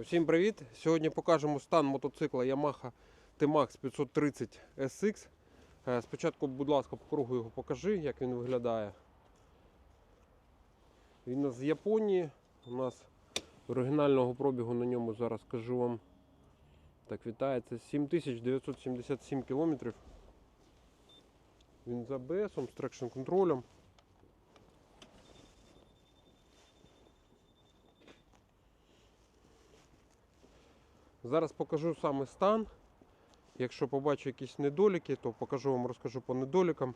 Всім привіт! Сьогодні покажемо стан мотоцикла Yamaha T-Max 530 SX. Е, Спочатку, будь ласка, по кругу його покажи, як він виглядає. Він з Японії. У нас оригінального пробігу на ньому зараз скажу вам. Так, вітається 7977 кілометрів. Він з ABS, з трекшн контролем. Зараз покажу саме стан. Якщо побачу якісь недоліки, то покажу вам, розкажу по недолікам.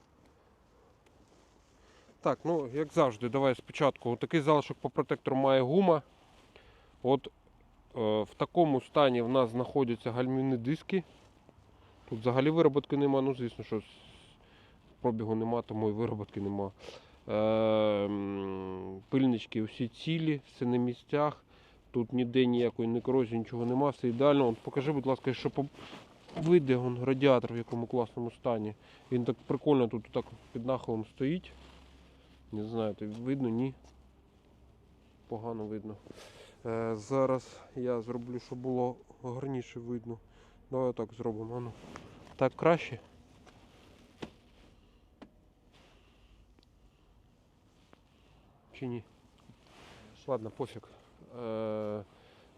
Так, ну як завжди, давай спочатку. Такий залишок по протектору має гума. От е, в такому стані в нас знаходяться гальмівні диски. Тут взагалі вироботки нема, ну звісно, що пробігу нема, тому і вироботки нема. Е, пильнички усі цілі, все на місцях. Тут ніде ніякої не корозії, нічого нема, все ідеально. От покажи, будь ласка, що по... вийде он, радіатор в якому класному стані. Він так прикольно тут так під нахилом стоїть. Не знаю, то видно, ні. Погано видно. Е, зараз я зроблю, щоб було гарніше видно. Давай так зробимо. Ану. Так краще. Чи ні? Ладно, пофіг. Е,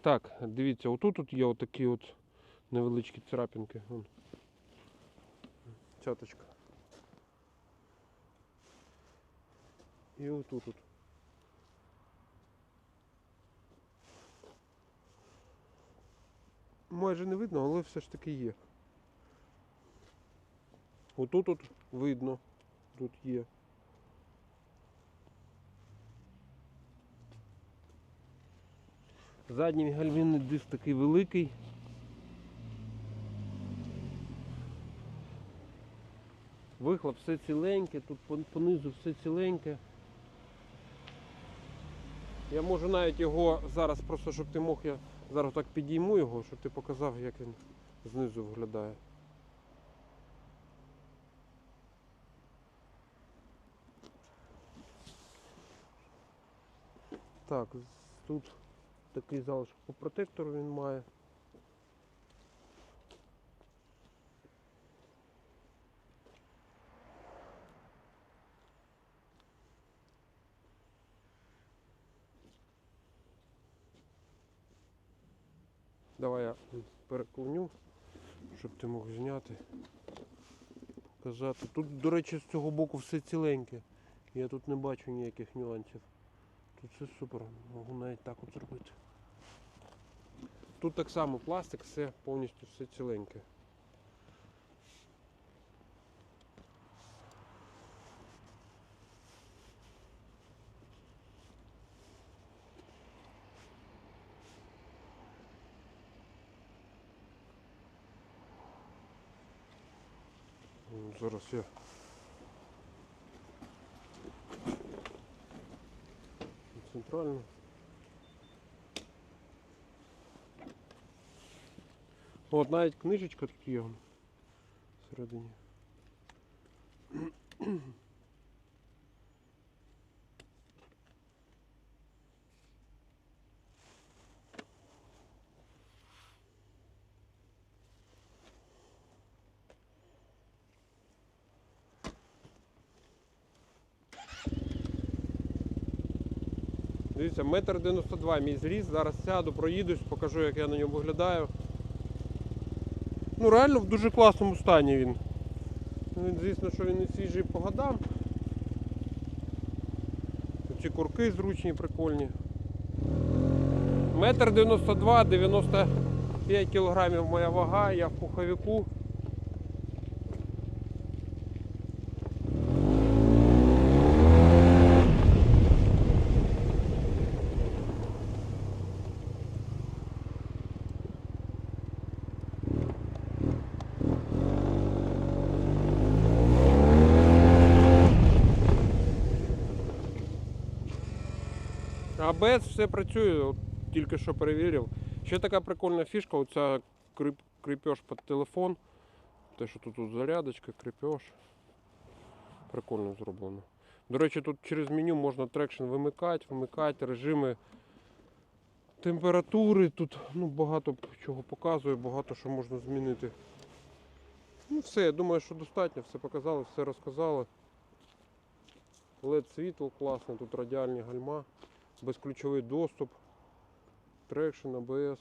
так, дивіться, отут тут є отакі от невеличкі царапинки. Вон. Цяточка. І отут. От. Майже не видно, але все ж таки є. Отут от видно. Тут є. Задній гальмівний диск такий великий. Вихлоп все ціленьке, тут понизу все ціленьке. Я можу навіть його зараз, просто щоб ти мог, я зараз так підійму його, щоб ти показав, як він знизу виглядає. Так, тут такий залишок по протектору він має. Давай я переклоню, щоб ти мог зняти. Показати. Тут, до речі, з цього боку все ціленьке. Я тут не бачу ніяких нюансів. Тут все супер, можу навіть так от зробити. Тут так само пластик, все повністю все ціленьке. Зараз я. Центрально. От навіть книжечка тут є всередині. Дивіться, метр 92 мій зріст. Зараз сяду, проїдусь, покажу, як я на ньому виглядаю. Ну реально в дуже класному стані він. Ну, звісно, що він не свіжий по годам. Ці курки зручні, прикольні. Метр 92, 95 кілограмів моя вага, я в пуховику. АБС все працює, тільки що перевірив. Ще така прикольна фішка, оця кріп, кріпеж під телефон. Те, що тут, тут зарядочка, кріпеж. Прикольно зроблено. До речі, тут через меню можна трекшн вимикати, вимикати режими температури, тут ну, багато чого показує, багато що можна змінити. Ну все, я думаю, що достатньо, все показали, все розказали. LED світло класне, тут радіальні гальма, безключовий доступ, трекшн, ABS.